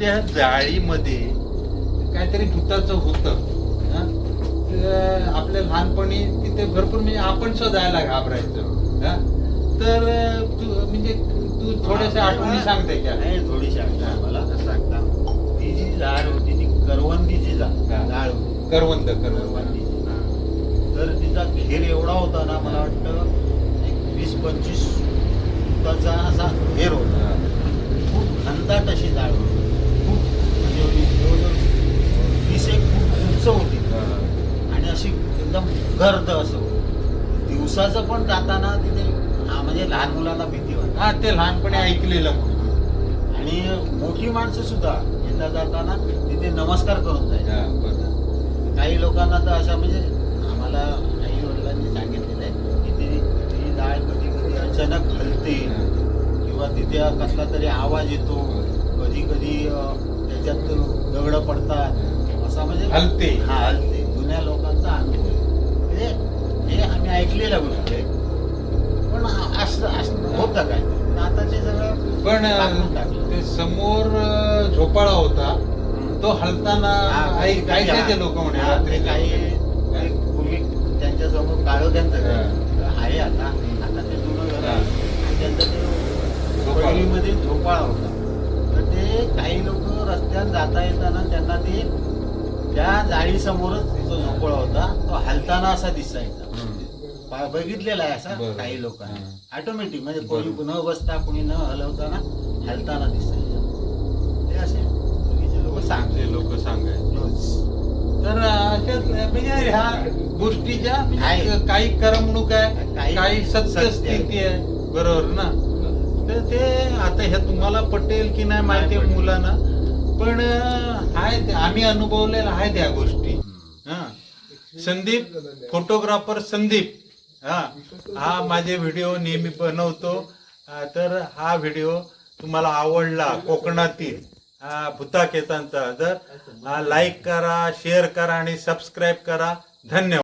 त्या जाळीमध्ये काहीतरी भूताचं होतं. हा? आपल्या लहानपणी तिथे भरपूर म्हणजे आपण सुद्धा जायला घाबरायचो. हा? तर तू म्हणजे तू थोड्याशा आठवणी सांगते का? नाही थोडीशी आठवण हा, मला सांगता. ती जी झाड होती ती करवंदीची. झाड होती. करवंद करवंद. करवंदीची. तर तिचा घेर एवढा होता ना मला वाटतं एक वीस पंचवीस फुटाचा असा घेर होता. खूप घनदाट अशी झाड होती खूप म्हणजे एवढी जवळजवळ वीस एक फूट उंच होती हा. आणि अशी एकदम गर्द असं. दिवसाचं पण जाताना तिथे हा म्हणजे लहान मुलांना भीती वाटते. हा ते लहानपणी ऐकलेलं म्हणून. आणि मोठी माणसं सुद्धा येता जाताना तिथे नमस्कार करून जायचे. काही लोकांना तर अशा म्हणजे आम्हाला आई वडिलांनी सांगितलेलं आहे की ती ती डाळ कधी कधी अचानक हलते किंवा तिथे कसला तरी आवाज येतो. कधी कधी त्याच्यात दगड पडतात. असा म्हणजे हलते. हा हलते. जुन्या लोकांचा अनुभव. म्हणजे हे आम्ही ऐकलेल्या गोष्टी आहे पण असं असं होतं काय? पण आता ते सगळं पण. ते समोर झोपाळा होता. तो हलताना काही- काही- ऐकायचे लोक म्हणे रात्री ते काही पूर्वी त्यांच्यासमोर काळोख्यांचं घर हा. आहे आता. आता ते जुनं त्यांचं. पहिलीमध्ये झोपाळा होता. तर ते काही लोक रस्त्यात जाता येताना त्यांना ते त्या जाळीसमोरच जो झोपाळा होता. तो हलताना असा दिसायचा. पा- बघितलेला आहे असा बरं. काही लोकांनी. ऑटोमॅटिक म्हणजे कोणी. न बसता कोणी न हलवताना हलताना दिसायचं. ते असे पूर्वीचे लोक सांगते ते लोक सांगायचे. तर म्हणजे ह्या गोष्टीच्या म्हणजे आहे. काही करमणूक आहे काही काही सत्य आहे. बरोबर ना? तर ते आता हे तुम्हाला पटेल की नाही माहिती आहे. मुलांना. पण आहेत आम्ही अनुभवलेलं आहे त्या गोष्टी. हा. संदीप फोटोग्राफर संदीप. हा. हा माझे व्हिडिओ नेहमी बनवतो. तर हा व्हिडिओ तुम्हाला आवडला कोकणातील हा तर लाईक करा शेअर करा आणि सबस्क्राईब करा. धन्यवाद.